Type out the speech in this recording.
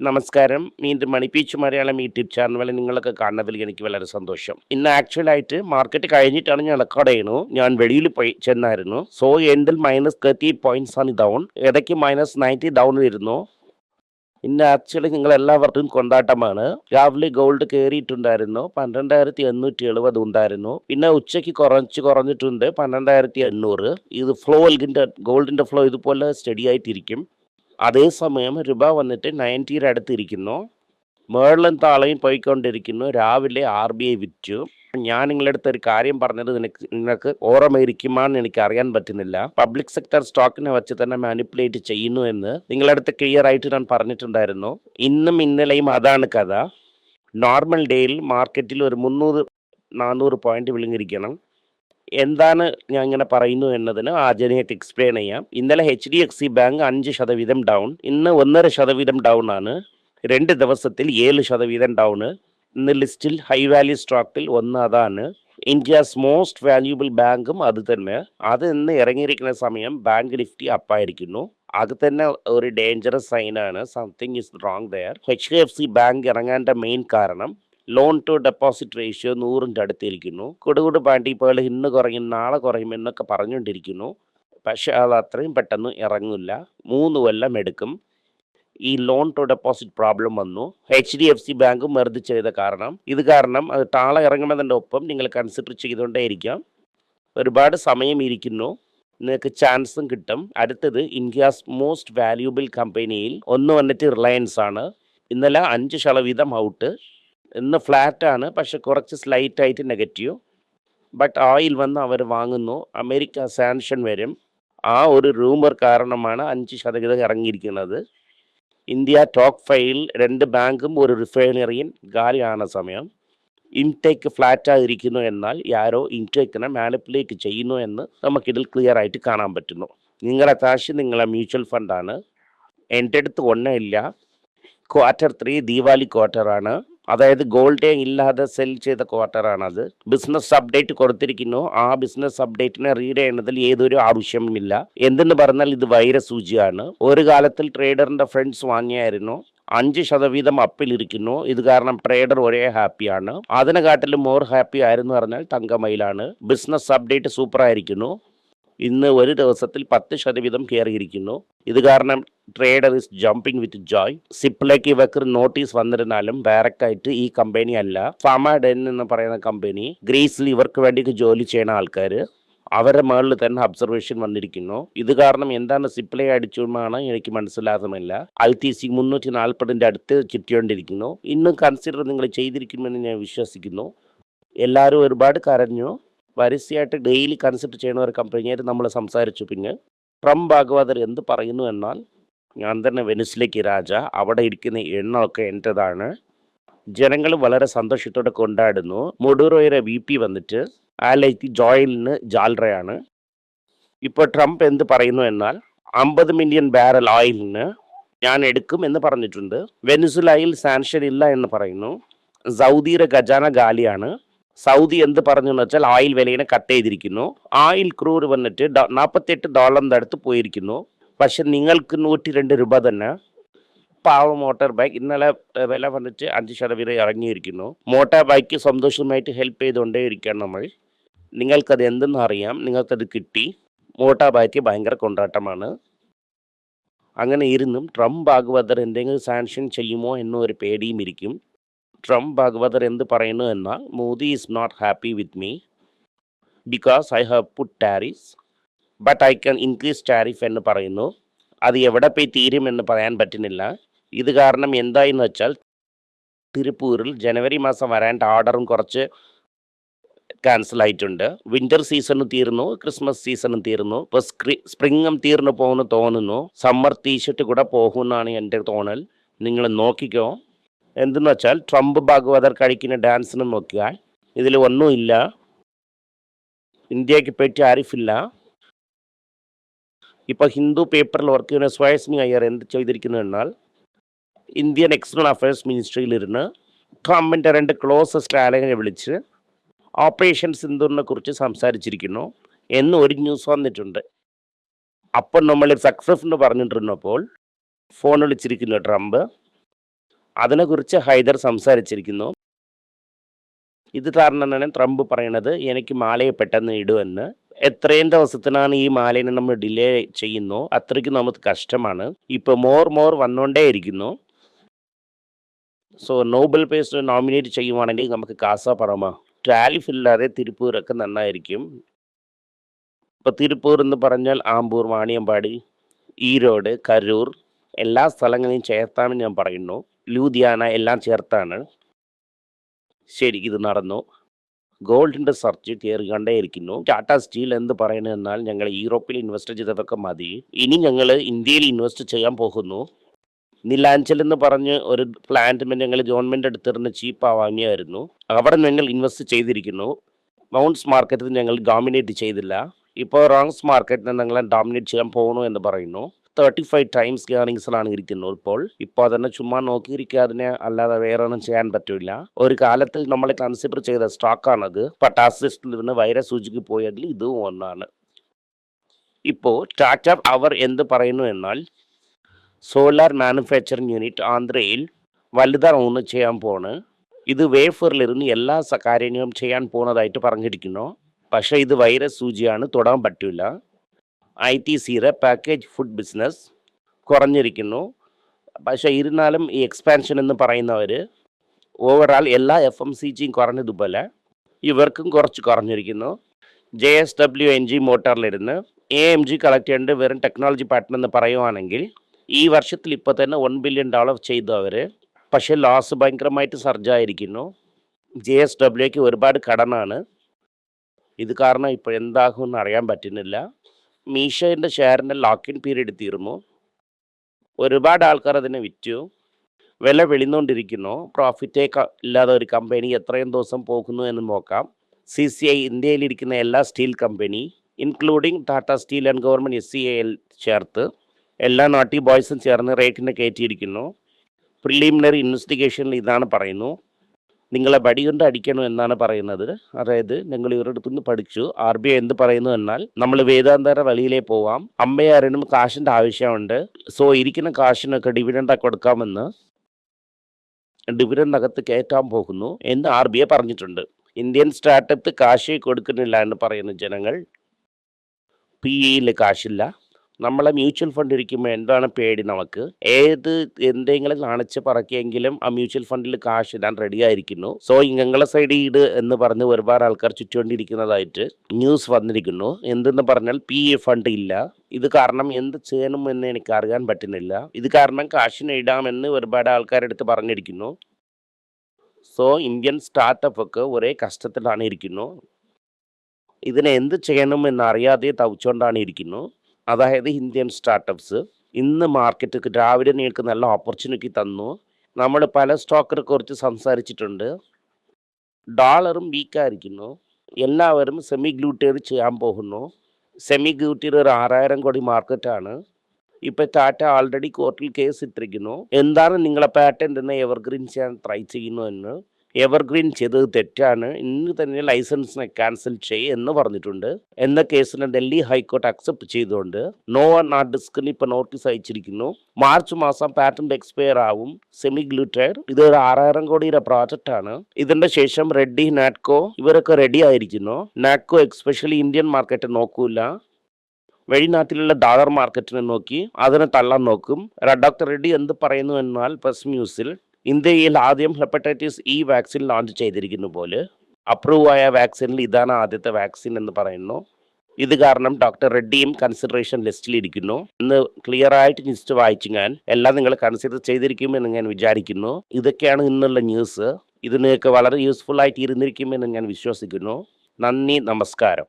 നമസ്കാരം. വീണ്ടും മണിപ്പീച്ച് Malayalam YouTube channel നിങ്ങളൊക്കെ കാണുന്നതിൽ എനിക്ക് വളരെ സന്തോഷം. ഇന്ന് ആക്ച്വലായിട്ട് മാർക്കറ്റ് കഴിഞ്ഞിട്ടാണ് ഞാൻ റെക്കോർഡ് ചെയ്യണു ഞാൻ വെളിയിൽ പോയി ചെന്നായിരുന്നു. സോ എൻഡിൽ മൈനസ് തേർട്ടി പോയിന്റ്സ് ആണ് ഡൗൺ ഇടയ്ക്ക് മൈനസ് നയന്റി ഡൗൺ വരുന്നു. ഇന്ന് ആക്ച്വലി നിങ്ങൾ എല്ലാവർക്കും കൊണ്ടാട്ടമാണ്. രാവിലെ ഗോൾഡ് കയറിയിട്ടുണ്ടായിരുന്നു. പന്ത്രണ്ടായിരത്തി എണ്ണൂറ്റി എഴുപത് ഉണ്ടായിരുന്നു. പിന്നെ ഉച്ചയ്ക്ക് കുറച്ച് കുറഞ്ഞിട്ടുണ്ട്. പന്ത്രണ്ടായിരത്തി എണ്ണൂറ് ഇത് ഫ്ലോ ഗോൾഡിന്റെ ഫ്ലോ ഇതുപോലെ സ്റ്റഡി ആയിട്ടിരിക്കും. അതേസമയം രൂപ വന്നിട്ട് നയന്റിയുടെ അടുത്തിരിക്കുന്നു. മേളിലും താളയും പോയിക്കൊണ്ടിരിക്കുന്നു. രാവിലെ ആർ ബി ഐ വിറ്റു. ഞാൻ നിങ്ങളുടെ അടുത്ത് ഒരു കാര്യം പറഞ്ഞത് നിനക്ക് നിങ്ങൾക്ക് ഓർമ്മയിരിക്കുമാന്ന് എനിക്ക് അറിയാൻ പറ്റുന്നില്ല. പബ്ലിക് സെക്ടർ സ്റ്റോക്കിനെ വെച്ച് തന്നെ മാനിപ്പുലേറ്റ് ചെയ്യുന്നു എന്ന് നിങ്ങളുടെ അടുത്ത് ക്ലിയർ ആയിട്ട് ഞാൻ പറഞ്ഞിട്ടുണ്ടായിരുന്നു. ഇന്നും ഇന്നലെയും അതാണ് കഥ. നോർമൽ ഡേയിൽ മാർക്കറ്റിൽ ഒരു മുന്നൂറ് നാനൂറ് പോയിന്റ് വിളിങ്ങിരിക്കണം എന്താണ് ഞാൻ ഇങ്ങനെ പറയുന്നു എന്നതിന് ആദ്യമായിട്ട് എക്സ്പ്ലെയിൻ ചെയ്യാം. ഇന്നലെ H D F C bank അഞ്ച് ശതവീതം ഡൗൺ ഇന്ന് ഒന്നര ശതവീതം ഡൗൺ ആണ്. രണ്ട് ദിവസത്തിൽ ഏഴ് ശതവീതം ഡൗൺ ഇന്ന് ലിസ്റ്റിൽ ഹൈ വാല്യൂ സ്റ്റോക്കിൽ ഒന്ന് അതാണ്. ഇന്ത്യസ് മോസ്റ്റ് വാല്യൂബിൾ ബാങ്കും അത് തന്നെ. അത് ഇന്ന് ഇറങ്ങിയിരിക്കുന്ന സമയം ബാങ്ക് നിഫ്റ്റി അപ്പായിരിക്കുന്നു അത് തന്നെ ഒരു dangerous സൈനാണ് something is wrong there H D F C bank ഇറങ്ങാന്റെ main കാരണം ലോൺ ടു ഡെപ്പോസിറ്റ് റേഷ്യോ നൂറിന്റെ അടുത്തിരിക്കുന്നു. കൊടുകൂട് പാണ്ടിപ്പുകൾ ഇന്ന് കുറയും നാളെ കുറയും എന്നൊക്കെ പറഞ്ഞുകൊണ്ടിരിക്കുന്നു. പക്ഷെ അത് അത്രയും പെട്ടെന്ന് ഇറങ്ങില്ല. മൂന്ന് കൊല്ലം എടുക്കും. ഈ ലോൺ ടു ഡെപ്പോസിറ്റ് പ്രോബ്ലം വന്നു. H D F C bank merge ചെയ്ത കാരണം. ഇത് കാരണം അത് താളെ ഇറങ്ങുന്നതിന്റെ ഒപ്പം നിങ്ങൾ കൺസിഡർ ചെയ്തുകൊണ്ടേയിരിക്കാം. ഒരുപാട് സമയം ഇരിക്കുന്നു. നിങ്ങൾക്ക് ചാൻസും കിട്ടും. അടുത്തത് ഇന്ത്യാസ് മോസ്റ്റ് വാല്യൂബിൾ കമ്പനിയിൽ ഒന്ന് വന്നിട്ട് റിലയൻസ് ആണ് ഇന്നലെ അഞ്ച് ശതവീതം ഔട്ട് ഇന്ന് ആണ് പക്ഷെ കുറച്ച് സ്ലൈറ്റ് ആയിട്ട് നെഗറ്റീവ് ബട്ട് ഓയിൽ വന്ന് അവർ വാങ്ങുന്നു. അമേരിക്ക സാങ്ഷൻ വരും. ആ ഒരു റൂമർ കാരണമാണ് അഞ്ച് ശതവീതം ഇറങ്ങിയിരിക്കുന്നത്. ഇന്ത്യ ടോക്ക് ഫൈൽ രണ്ട് ബാങ്കും ഒരു റിഫൈനറിയും ഗാലിയാണ് സമയം. ഇൻടേക്ക് ഫ്ലാറ്റായിരിക്കുന്നു എന്നാൽ യാരോ ഇൻടേക്കിനെ മാനിപ്പുലേറ്റ് ചെയ്യുന്നു എന്ന് നമുക്കിതിൽ ക്ലിയർ ആയിട്ട് കാണാൻ പറ്റുന്നു. നിങ്ങളുടെ കാശ് നിങ്ങളെ മ്യൂച്വൽ ഫണ്ടാണ് എന്റെ അടുത്ത് ഒന്നുമില്ല ക്വാർട്ടർ ത്രീ ദീപാവലി ക്വാർട്ടറാണ് അതായത് ഗോൾഡേ ഇല്ലാതെ സെൽ ചെയ്ത ക്വാർട്ടറാണത് ബിസിനസ് അപ്ഡേറ്റ് കൊടുത്തിരിക്കുന്നു. ആ ബിസിനസ് അപ്ഡേറ്റിനെ റീഡ് ചെയ്യുന്നതിൽ ഏതൊരു ആവശ്യമില്ല എന്തെന്ന് പറഞ്ഞാൽ ഇത് വൈരസൂചിയാണ് ഒരു കാലത്തിൽ ട്രേഡറിന്റെ ഫ്രണ്ട്സ് വാങ്ങിയായിരുന്നു. അഞ്ച് ശതവീതം അപ്പിലിരിക്കുന്നു ഇത് കാരണം ട്രേഡർ ഒരേ ഹാപ്പിയാണ് അതിനെക്കാട്ടിലും മോർ ഹാപ്പി ആയിരുന്നു പറഞ്ഞാൽ തങ്കമയിലാണ്. ബിസിനസ് അപ്ഡേറ്റ് സൂപ്പർ ആയിരിക്കുന്നു. ഇന്ന് ഒരു ദിവസത്തിൽ പത്ത് ശതവീതം കയറിയിരിക്കുന്നു. ഇത് കാരണം trader is jumping with joy സിപ്പിലേക്ക് ഇവർക്ക് നോട്ടീസ് വന്നിരുന്നാലും ഡയറക്റ്റ് ആയിട്ട് ഈ കമ്പനി അല്ല. ഫാമാഡെൻ എന്ന് പറയുന്ന കമ്പനി ഗ്രീസിൽ ഇവർക്ക് വേണ്ടി ജോലി ചെയ്യുന്ന ആൾക്കാർ അവരുടെ മുകളിൽ തന്നെ അബ്സർവേഷൻ വന്നിരിക്കുന്നു. ഇത് കാരണം എന്താണ് സിപ്ലൈ അടിച്ചുമാണ് എനിക്ക് മനസ്സിലാകുന്നില്ല. ഐ ടി സി മുന്നൂറ്റി നാൽപ്പതിന്റെ അടുത്ത് ചുറ്റിക്കൊണ്ടിരിക്കുന്നു. ഇന്നും കൺസിഡർ നിങ്ങൾ ചെയ്തിരിക്കുമെന്ന് ഞാൻ വിശ്വസിക്കുന്നു. എല്ലാവരും ഒരുപാട് കരഞ്ഞു. വരിസയായിട്ട് ഡെയിലി കൺസിഡർ ചെയ്യുന്ന ഒരു കമ്പനിയായിട്ട് നമ്മൾ സംസാരിച്ചു. പിന്നെ ട്രംപ് ഭാഗവതർ എന്ത് പറയുന്നു എന്നാൽ ഞാൻ തന്നെ വെനിസിലേക്ക് രാജ അവിടെ ഇരിക്കുന്ന എണ്ണമൊക്കെ എന്റെതാണ് ജനങ്ങൾ വളരെ സന്തോഷത്തോടെ കൊണ്ടാടുന്നു. മൊഡൂറോയുടെ വി പി വന്നിട്ട് ആലൈറ്റി ജോയിലിന് ജാൽറയാണ്. ഇപ്പോൾ ട്രംപ് എന്ത് പറയുന്നു എന്നാൽ അമ്പത് മില്യൺ ബാരൽ ഓയിലിന് ഞാൻ എടുക്കും എന്ന് പറഞ്ഞിട്ടുണ്ട്. വെനിസുലയിൽ സാൻഷൻ ഇല്ല എന്ന് പറയുന്നു. സൗദിയുടെ ഖജാന ഗാലിയാണ് സൗദി എന്ത് പറഞ്ഞു എന്ന് വെച്ചാൽ ഓയിൽ വിലയിനെ കട്ട് ചെയ്തിരിക്കുന്നു. ഓയിൽ ക്രൂർ വന്നിട്ട് നാൽപ്പത്തെട്ട് ഡോളറിന്റെ അടുത്ത് പോയിരിക്കുന്നു. പക്ഷെ നിങ്ങൾക്ക് നൂറ്റി രണ്ട് രൂപ തന്നെ പാവ മോട്ടോർ ബൈക്ക് ഇന്നലെ വില വന്നിട്ട് അഞ്ച് ശതവീതം ഇറങ്ങിയിരിക്കുന്നു. മോട്ടോർ ബൈക്ക് സന്തോഷമായിട്ട് ഹെൽപ്പ് ചെയ്തുകൊണ്ടേ ഇരിക്കുകയാണ് നമ്മൾ. നിങ്ങൾക്കത് എന്തെന്ന് അറിയാം നിങ്ങൾക്കത് കിട്ടി. മോട്ടോർ ബൈക്ക് ഭയങ്കര കൊണ്ടാട്ടമാണ്. അങ്ങനെ ഇരുന്നും ട്രംപ് ഭാഗവതർ എന്തെങ്കിലും സാങ്ഷൻ ചെയ്യുമോ എന്നൊരു പേടിയും ഇരിക്കും. ട്രംപ് ഭാഗവതർ എന്ത് പറയുന്നു എന്നാൽ Modi is not happy with me because I have put tariffs but I can increase tariff എന്ന് പറയുന്നു. അത് എവിടെ പോയി തീരും എന്ന് പറയാൻ പറ്റുന്നില്ല. ഇത് കാരണം എന്തായെന്ന് വെച്ചാൽ തിരുപ്പൂരിൽ ജനുവരി മാസം വരേണ്ട ഓർഡറും കുറച്ച് ക്യാൻസൽ ആയിട്ടുണ്ട്. വിന്റർ സീസണും തീർന്നു ക്രിസ്മസ് സീസണും തീർന്നു. ഇപ്പോൾ സ്പ്രിങ്ങും തീർന്നു പോകുന്നു തോന്നുന്നു. സമ്മർ ടീഷർട്ട് കൂടെ പോകുമെന്നാണ് എന്റെ തോന്നൽ. നിങ്ങൾ നോക്കിക്കോ. എന്തെന്ന് വെച്ചാൽ ട്രംപ് ഭാഗവതർ കഴിക്കുന്ന ഡാൻസിന് നോക്കിയാൽ ഇതിൽ ഒന്നുമില്ല. ഇന്ത്യയ്ക്ക് പറ്റി ആരിഫില്ല ഇപ്പോൾ ഹിന്ദു പേപ്പറിൽ വർക്ക് ചെയ്യുന്ന സ്വയസ്മി അയ്യർ എന്ത് ചെയ്തിരിക്കുന്നു എന്നാൽ ഇന്ത്യൻ എക്സ്റ്റേണൽ അഫയേഴ്സ് മിനിസ്ട്രിയിലിരുന്ന് ട്രംപിന്റെ രണ്ട് ക്ലോസസ്റ്റ് ആളുകളെ വിളിച്ച് ഓപ്പറേഷൻ സിന്ധുറിനെ കുറിച്ച് സംസാരിച്ചിരിക്കുന്നു എന്ന് ഒരു ന്യൂസ് വന്നിട്ടുണ്ട്. അപ്പം നമ്മൾ സക്സസ് എന്ന് പറഞ്ഞിട്ടിരുന്നപ്പോൾ ഫോൺ വിളിച്ചിരിക്കുന്നു ട്രംപ്. അതിനെക്കുറിച്ച് ഹൈദർ സംസാരിച്ചിരിക്കുന്നു. ഇത് കാരണം തന്നെ ട്രംപ് പറയണത് എനിക്ക് മാലയെ പെട്ടെന്ന് ഇടുമെന്ന് എത്രയും ദിവസത്തിനാണ് ഈ മാലയെ നമ്മൾ ഡിലേ ചെയ്യുന്നു. അത്രയ്ക്ക് നമുക്ക് കഷ്ടമാണ്. ഇപ്പോൾ മോർ മോർ വന്നുകൊണ്ടേ ഇരിക്കുന്നു സോ നോബൽ പേസ് നോമിനേറ്റ് ചെയ്യുവാണെങ്കിൽ നമുക്ക് കാസ പറമ. ടാലിഫ് ഇല്ലാതെ തിരുപ്പൂരൊക്കെ നന്നായിരിക്കും. ഇപ്പോൾ തിരുപ്പൂർ എന്ന് പറഞ്ഞാൽ ആമ്പൂർ വാണിയമ്പാടി ഈരോഡ് കരൂർ എല്ലാ സ്ഥലങ്ങളെയും ചേർത്താണ് ഞാൻ പറയുന്നു. ലൂധിയാന എല്ലാം ചേർത്താണ്. ശരി ഇത് നടന്നു. ഗോൾഡിന്റെ സെർച്ച് കയറിക്കൊണ്ടേയിരിക്കുന്നു ടാറ്റ സ്റ്റീൽ എന്ത് പറയുന്നതെന്നാൽ ഞങ്ങൾ യൂറോപ്പിൽ ഇൻവെസ്റ്റ് ചെയ്തതൊക്കെ മതി. ഇനി ഞങ്ങൾ ഇന്ത്യയിൽ ഇൻവെസ്റ്റ് ചെയ്യാൻ പോകുന്നു. നിലാഞ്ചൽ എന്ന് പറഞ്ഞ് ഒരു പ്ലാന്റ് ഞങ്ങൾ ഗവൺമെന്റ് എടുത്തിരുന്ന ചീപ്പ് വാങ്ങിയായിരുന്നു. അവിടെ ഞങ്ങൾ ഇൻവെസ്റ്റ് ചെയ്തിരിക്കുന്നു. മൗണ്ട്സ് മാർക്കറ്റിൽ ഞങ്ങൾ ഡോമിനേറ്റ് ചെയ്തില്ല. ഇപ്പോൾ റോങ്സ് മാർക്കറ്റിനെ ഞങ്ങൾ ഡോമിനേറ്റ് ചെയ്യാൻ പോകുന്നു എന്ന് പറയുന്നു. തേർട്ടി ഫൈവ് ടൈംസ് ഗേണിങ്സിലാണ് ഇരിക്കുന്നത്. ഇപ്പോൾ ഇപ്പോൾ അതന്നെ ചുമ്മാ നോക്കിയിരിക്കാതിനെ അല്ലാതെ വേറെ ഒന്നും ചെയ്യാൻ പറ്റില്ല ഒരു കാലത്തിൽ നമ്മൾ കൺസിഡർ ചെയ്ത സ്റ്റോക്കാണത് പട്ടാസിസ്റ്റിൽ നിന്ന് വൈറസ് സൂചിക്ക് പോയതിൽ ഇതും ഒന്നാണ്. ഇപ്പോൾ ടാറ്റ അവർ എന്ത് പറയുന്നു എന്നാൽ സോളാർ മാനുഫാക്ചറിങ് യൂണിറ്റ് ആന്ധ്രയിൽ വലുതാണ് ചെയ്യാൻ പോണ്. ഇത് വേഫറിലിരുന്ന് എല്ലാ കാര്യങ്ങളും ചെയ്യാൻ പോകുന്നതായിട്ട് പറഞ്ഞിരിക്കുന്നു. പക്ഷേ ഇത് വൈറസ് സൂചിയാണ് തൊടാൻ പറ്റില്ല ഐ ടി സിയുടെ പാക്കേജ് ഫുഡ് ബിസിനസ് കുറഞ്ഞിരിക്കുന്നു. പക്ഷേ ഇരുന്നാലും ഈ എക്സ്പാൻഷൻ എന്ന് പറയുന്നവർ ഓവറാൾ എല്ലാ എഫ് എം സി ജിയും കുറഞ്ഞതുപോലെ ഇവർക്കും കുറച്ച് കുറഞ്ഞിരിക്കുന്നു. J S W N G മോട്ടറിലിരുന്ന് A M G collect ചെയ്യേണ്ട വെറും ടെക്നോളജി പാർട്ട്ണർ എന്ന് പറയുവാണെങ്കിൽ ഈ വർഷത്തിൽ ഇപ്പോൾ തന്നെ വൺ ബില്യൺ ഡോളർ ചെയ്തു അവർ പക്ഷേ ലോസ് ഭയങ്കരമായിട്ട് സർജായിരിക്കുന്നു ജെ എസ് ഡബ്ല്യുക്ക് ഒരുപാട് കടനാണ് ഇത് കാരണം ഇപ്പോൾ എന്താകുമെന്ന് അറിയാൻ പറ്റുന്നില്ല. മീഷോന്റെ ഷെയറിന്റെ ലോക്കിൻ പീരീഡ് തീർന്നു. ഒരുപാട് ആൾക്കാർ അതിനെ വിറ്റു. വില വെളിന്നുകൊണ്ടിരിക്കുന്നു പ്രോഫിറ്റേ ഇല്ലാതെ ഒരു കമ്പനി എത്രയും ദിവസം പോകുന്നു എന്ന് നോക്കാം. സി സി ഐ ഇന്ത്യയിലിരിക്കുന്ന എല്ലാ steel company including Tata steel and government S C ഐയിൽ ചേർത്ത് എല്ലാ നാട്ടി ബോയ്സും ചേർന്ന് റേറ്റിനെ കയറ്റിയിരിക്കുന്നു. പ്രിലിമിനറി ഇൻവെസ്റ്റിഗേഷനിൽ ഇതാണ് പറയുന്നു. നിങ്ങളെ വടികൊണ്ട് അടിക്കണം എന്നാണ് പറയുന്നത്. അതായത് ഞങ്ങൾ ഇവരുടെ നിന്ന് പഠിച്ചു. ആർ ബി ഐ എന്ത് പറയുന്നു എന്നാൽ നമ്മൾ വേദാന്തര വഴിയിലേ പോവാം. അമ്മയാരനും കാശിന്റെ ആവശ്യമുണ്ട്. സോ ഇരിക്കുന്ന കാശിനൊക്കെ ഡിവിഡൻഡ് കൊടുക്കാമെന്ന് ഡിവിഡൻഡ് അകത്ത് കയറ്റാൻ പോകുന്നു എന്ന് ആർ ബി ഐ പറഞ്ഞിട്ടുണ്ട്. ഇന്ത്യൻ സ്റ്റാർട്ടപ്പ് കാശ് കൊടുക്കുന്നില്ല എന്ന് പറയുന്ന ജനങ്ങൾ പി ഇയിൽ കാശില്ല. നമ്മളെ മ്യൂച്വൽ ഫണ്ട് ഇരിക്കുമ്പോൾ എന്താണ് പേടി നമുക്ക്? ഏത് എന്തെങ്കിലും കാണിച്ച് പറക്കിയെങ്കിലും ആ മ്യൂച്വൽ ഫണ്ടിൽ കാശ് ഇടാൻ റെഡി ആയിരിക്കുന്നു. സോ ഇങ്ങനെ സൈഡ് ഈട് എന്ന് പറഞ്ഞ് ഒരുപാട് ആൾക്കാർ ചുറ്റുകൊണ്ടിരിക്കുന്നതായിട്ട് ന്യൂസ് വന്നിരിക്കുന്നു. എന്തെന്ന് പറഞ്ഞാൽ പി ഫണ്ട് ഇല്ല. ഇത് കാരണം എന്ത് ചെയ്യണം എന്ന് എനിക്ക് അറിയാൻ പറ്റുന്നില്ല. ഇത് കാരണം കാശിന് ഇടാമെന്ന് ഒരുപാട് ആൾക്കാരെടുത്ത് പറഞ്ഞിരിക്കുന്നു. സോ ഇന്ത്യൻ സ്റ്റാർട്ടപ്പ് ഒക്കെ ഒരേ കഷ്ടത്തിലാണ് ഇരിക്കുന്നു. ഇതിനെ എന്ത് ചെയ്യണം എന്ന് അറിയാതെ തവിച്ചുകൊണ്ടാണ് ഇരിക്കുന്നു. അതായത് ഇന്ത്യൻ സ്റ്റാർട്ടപ്സ് ഇന്ന് മാർക്കറ്റ് ദ്രാവിഡ നിങ്ങൾക്ക് നല്ല ഓപ്പർച്യൂണിറ്റി തന്നു. നമ്മൾ പല സ്റ്റോക്കറെ കുറിച്ച് സംസാരിച്ചിട്ടുണ്ട്. ഡോളറും വീക്കായിരിക്കുന്നു എല്ലാവരും സെമി ഗ്ലൂട്ടേഡ് ചെയ്യാൻ പോകുന്നു. സെമി ഗ്ലൂട്ടേഡ് ഒരു ആറായിരം കോടി മാർക്കറ്റാണ് ഇപ്പോൾ ടാറ്റ ആൾറെഡി കോർട്ടിൽ കേസ് ഇട്ടിരിക്കുന്നു. എന്താണ് നിങ്ങളെ പാറ്റന്റ് എന്ന് എവർഗ്രീൻ ചെയ്യാൻ ട്രൈ ചെയ്യുന്നു എന്ന്? എവർഗ്രീൻ ചെയ്തത് തെറ്റാണ്. ഇന്ന് തന്നെ ലൈസൻസിനെ ക്യാൻസൽ ചെയ്യ എന്ന് പറഞ്ഞിട്ടുണ്ട്. എന്ന കേസിനെ ഡൽഹി ഹൈക്കോർട്ട് അക്സെപ്റ്റ് ചെയ്തുകൊണ്ട് നോ വൺ ആ ഡിസ്കിന് ഇപ്പൊ നോട്ടീസ് അയച്ചിരിക്കുന്നു. മാർച്ച് മാസം പാറ്റന്റ് എക്സ്പയർ ആവും. സെമി ഗ്ലൂട്ടൈഡ് ഇത് ഒരു ആറായിരം കോടിയുടെ പ്രോജക്റ്റ് ആണ്. ഇതിന്റെ ശേഷം റെഡ്ഡി നാറ്റ്കോ ഇവരൊക്കെ റെഡി ആയിരിക്കുന്നു. നാറ്റ്കോ എക്സ്പെഷ്യലി ഇന്ത്യൻ മാർക്കറ്റ് നോക്കൂല. വെളിനാട്ടിലുള്ള ഡോളർ മാർക്കറ്റിനെ നോക്കി അതിനെ തള്ളാൻ നോക്കും. ഡോക്ടർ റെഡ്ഡി എന്ത് പറയുന്നു എന്നാൽ പ്രസ് ന്യൂസിൽ ഇന്ത്യയിൽ ആദ്യം ഹെപ്പറ്റൈറ്റിസ് ഇ വാക്സിൻ ലോഞ്ച് ചെയ്തിരിക്കുന്ന പോലെ അപ്രൂവ് ആയ വാക്സിനിൽ ഇതാണ് ആദ്യത്തെ വാക്സിൻ എന്ന് പറയുന്നു. ഇത് കാരണം ഡോക്ടർ റെഡ്ഡിയും കൺസിഡറേഷൻ ലിസ്റ്റിൽ ഇരിക്കുന്നു. ഇന്ന് ക്ലിയർ ആയിട്ട് ലിസ്റ്റ് വായിച്ചു ഞാൻ എല്ലാം നിങ്ങൾ കൺസിഡർ ചെയ്തിരിക്കുമെന്ന് ഞാൻ വിചാരിക്കുന്നു. ഇതൊക്കെയാണ് ഇന്നുള്ള ന്യൂസ് ഇത് നിങ്ങൾക്ക് വളരെ യൂസ്ഫുൾ ആയിട്ട് ഇരുന്നിരിക്കുമെന്ന് ഞാൻ വിശ്വസിക്കുന്നു. നന്ദി നമസ്കാരം.